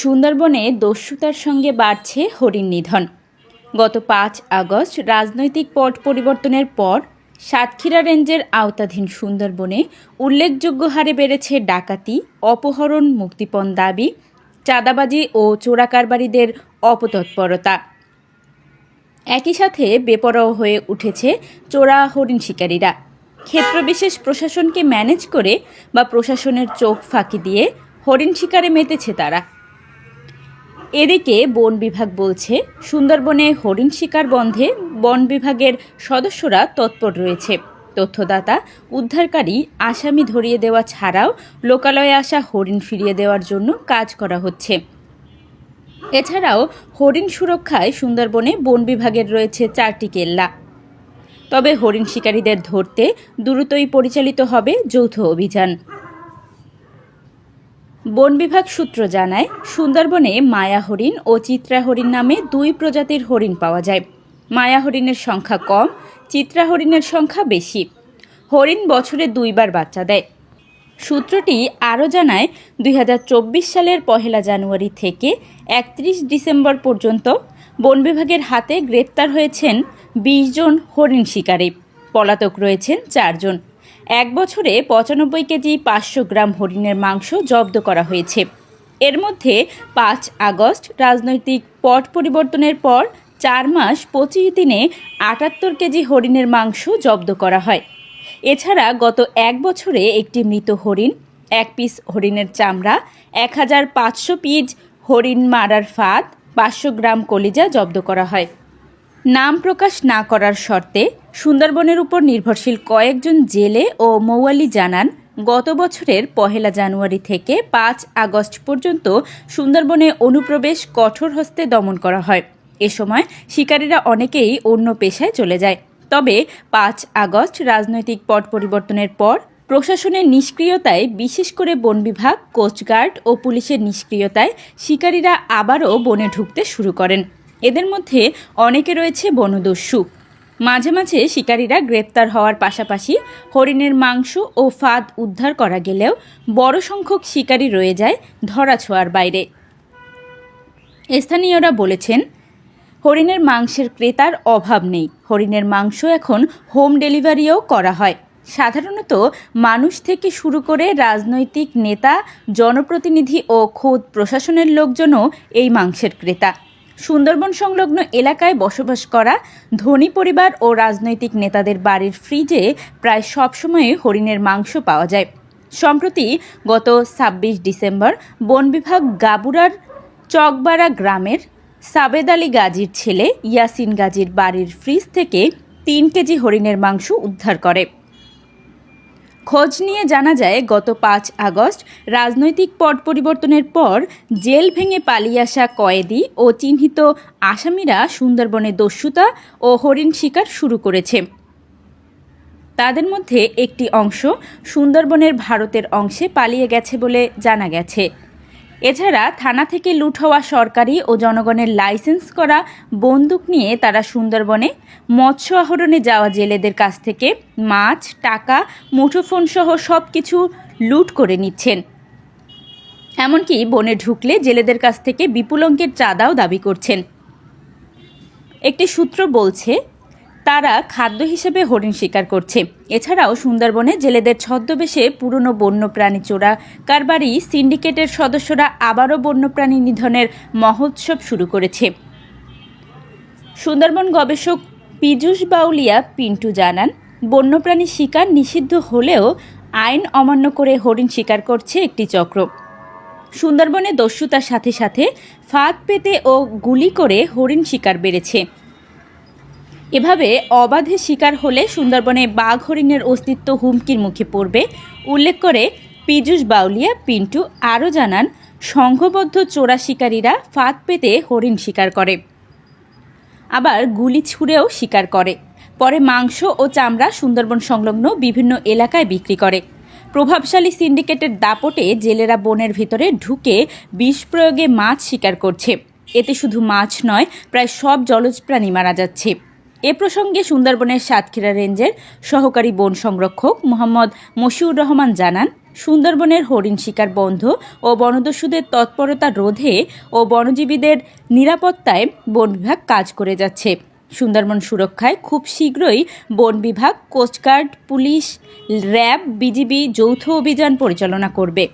সুন্দরবনে দস্যুতার সঙ্গে বাড়ছে হরিণ নিধন। গত পাঁচ আগস্ট রাজনৈতিক পট পরিবর্তনের পর সাতক্ষীরা রেঞ্জের আওতাধীন সুন্দরবনে উল্লেখযোগ্য হারে বেড়েছে ডাকাতি, অপহরণ, মুক্তিপণ দাবি, চাঁদাবাজি ও চোরাকারবারিদের অপতৎপরতা। একই সাথে বেপরোয়া হয়ে উঠেছে চোরা হরিণ শিকারীরা। ক্ষেত্রবিশেষ প্রশাসনকে ম্যানেজ করে বা প্রশাসনের চোখ ফাঁকি দিয়ে হরিণ শিকারে মেতেছে তারা। এদিকে বন বিভাগ বলছে, সুন্দরবনে হরিণ শিকার বন্ধে বন বিভাগের সদস্যরা তৎপর রয়েছে। তথ্যদাতা, উদ্ধারকারী আসামি ধরিয়ে দেওয়া ছাড়াও লোকালয়ে আসা হরিণ ফিরিয়ে দেওয়ার জন্য কাজ করা হচ্ছে। এছাড়াও হরিণ সুরক্ষায় সুন্দরবনে বন বিভাগের রয়েছে চারটি কেল্লা। তবে হরিণ শিকারীদের ধরতে দ্রুতই পরিচালিত হবে যৌথ অভিযান। বন বিভাগ সূত্র জানায়, সুন্দরবনে মায়া হরিণ ও চিত্রা হরিণ নামে দুই প্রজাতির হরিণ পাওয়া যায়। মায়া হরিণের সংখ্যা কম, চিত্রা হরিণের সংখ্যা বেশি। হরিণ বছরে দুইবার বাচ্চা দেয়। সূত্রটি আরও জানায়, দুই হাজার চব্বিশ সালের পহেলা জানুয়ারি থেকে একত্রিশ ডিসেম্বর পর্যন্ত বন বিভাগের হাতে গ্রেপ্তার হয়েছেন বিশ জন হরিণ শিকারী। পলাতক রয়েছেন চারজন এক বছরে পঁচানব্বই কেজি পাঁচশো গ্রাম হরিণের মাংস জব্দ করা হয়েছে। এর মধ্যে পাঁচ আগস্ট রাজনৈতিক পট পরিবর্তনের পর চার মাস পঁচিশ দিনে আটাত্তর কেজি হরিণের মাংস জব্দ করা হয়। এছাড়া গত এক বছরে একটি মৃত হরিণ, এক পিস হরিণের চামড়া, এক হাজার পাঁচশো পিস হরিণ মারার ফাঁদ, পাঁচশো গ্রাম কলিজা জব্দ করা হয়। নাম প্রকাশ না করার শর্তে সুন্দরবনের উপর নির্ভরশীল কয়েকজন জেলে ও মৌয়ালি জানান, গত বছরের পহেলা জানুয়ারি থেকে পাঁচ আগস্ট পর্যন্ত সুন্দরবনে অনুপ্রবেশ কঠোর হস্তে দমন করা হয়। এ সময় শিকারীরা অনেকেই অন্য পেশায় চলে যায়। তবে পাঁচ আগস্ট রাজনৈতিক পট পরিবর্তনের পর প্রশাসনের নিষ্ক্রিয়তায়, বিশেষ করে বন বিভাগ, কোস্টগার্ড ও পুলিশের নিষ্ক্রিয়তায় শিকারীরা আবারও বনে ঢুকতে শুরু করেন। এদের মধ্যে অনেকে রয়েছে বনদস্যু। মাঝে মাঝে শিকারীরা গ্রেপ্তার হওয়ার পাশাপাশি হরিণের মাংস ও ফাঁদ উদ্ধার করা গেলেও বড় সংখ্যক শিকারী রয়ে যায় ধরাছোঁয়ার বাইরে। স্থানীয়রা বলেছেন, হরিণের মাংসের ক্রেতার অভাব নেই। হরিণের মাংস এখন হোম ডেলিভারিও করা হয়। সাধারণত মানুষ থেকে শুরু করে রাজনৈতিক নেতা, জনপ্রতিনিধি ও খোদ প্রশাসনের লোকজনও এই মাংসের ক্রেতা। সুন্দরবন সংলগ্ন এলাকায় বসবাস করা ধনী পরিবার ও রাজনৈতিক নেতাদের বাড়ির ফ্রিজে প্রায় সবসময় হরিণের মাংস পাওয়া যায়। সম্প্রতি গত ছাব্বিশ ডিসেম্বর বন বিভাগ গাবুরার চকবাড়া গ্রামের সাবেদ আলী গাজীর ছেলে ইয়াসিন গাজীর বাড়ির ফ্রিজ থেকে তিন কেজি হরিণের মাংস উদ্ধার করে। খোঁজ নিয়ে জানা যায়, গত পাঁচ আগস্ট রাজনৈতিক পট পরিবর্তনের পর জেল ভেঙে পালিয়ে আসা কয়েদি ও চিহ্নিত আসামিরা সুন্দরবনে দস্যুতা ও হরিণ শিকার শুরু করেছে। তাদের মধ্যে একটি অংশ সুন্দরবনের ভারতের অংশে পালিয়ে গেছে বলে জানা গেছে। এছাড়া থানা থেকে লুট হওয়া সরকারি ও জনগণের লাইসেন্স করা বন্দুক নিয়ে তারা সুন্দরবনে মৎস্য আহরণে যাওয়া জেলেদের কাছ থেকে মাছ, টাকা মুঠোফোন সহ সব কিছু লুট করে নিচ্ছেন। এমনকি বনে ঢুকলে জেলেদের কাছ থেকে বিপুল অঙ্কের চাঁদাও দাবি করছেন। একটি সূত্র বলছে তারা খাদ্য হিসেবে হরিণ শিকার করছে। এছাড়াও সুন্দরবনে জেলেদের ছদ্মবেশে পুরনো বন্যপ্রাণী চোরা কারবারি সিন্ডিকেটের সদস্যরা আবারও বন্যপ্রাণী নিধনের মহোৎসব শুরু করেছে। সুন্দরবন গবেষক পীযূষ বাউলিয়া পিন্টু জানান, বন্যপ্রাণী শিকার নিষিদ্ধ হলেও আইন অমান্য করে হরিণ শিকার করছে একটি চক্র। সুন্দরবনে দস্যুতার সাথে সাথে ফাঁদ পেতে ও গুলি করে হরিণ শিকার বেড়েছে। এভাবে অবাধে শিকার হলে সুন্দরবনে বাঘ হরিণের অস্তিত্ব হুমকির মুখে পড়বে। উল্লেখ করে পীযূষ বাউলিয়া, পিন্টু আরও জানান, সংঘবদ্ধ চোরা শিকারীরা ফাঁদ পেতে হরিণ শিকার করে। আবার গুলি ছুঁড়েও শিকার করে। পরে মাংস ও চামড়া সুন্দরবন সংলগ্ন বিভিন্ন এলাকায় বিক্রি করে। প্রভাবশালী সিন্ডিকেটের দাপটে জেলেরা বনের ভিতরে ঢুকে বিষ প্রয়োগে মাছ শিকার করছে। এতে শুধু মাছ নয়, প্রায় সব জলজ প্রাণী মারা যাচ্ছে। এ প্রসঙ্গে সুন্দরবনের সাতক্ষীরা রেঞ্জের সহকারী বন সংরক্ষক মোহাম্মদ মশিউর রহমান জানান, সুন্দরবনের হরিণ শিকার বন্ধ ও বনদস্যুদের তৎপরতা রোধে ও বনজীবীদের নিরাপত্তায় বন বিভাগ কাজ করে যাচ্ছে। সুন্দরবন সুরক্ষায় খুব শীঘ্রই বন বিভাগ কোস্টগার্ড, পুলিশ, র্যাব, বিজিবি যৌথ অভিযান পরিচালনা করবে।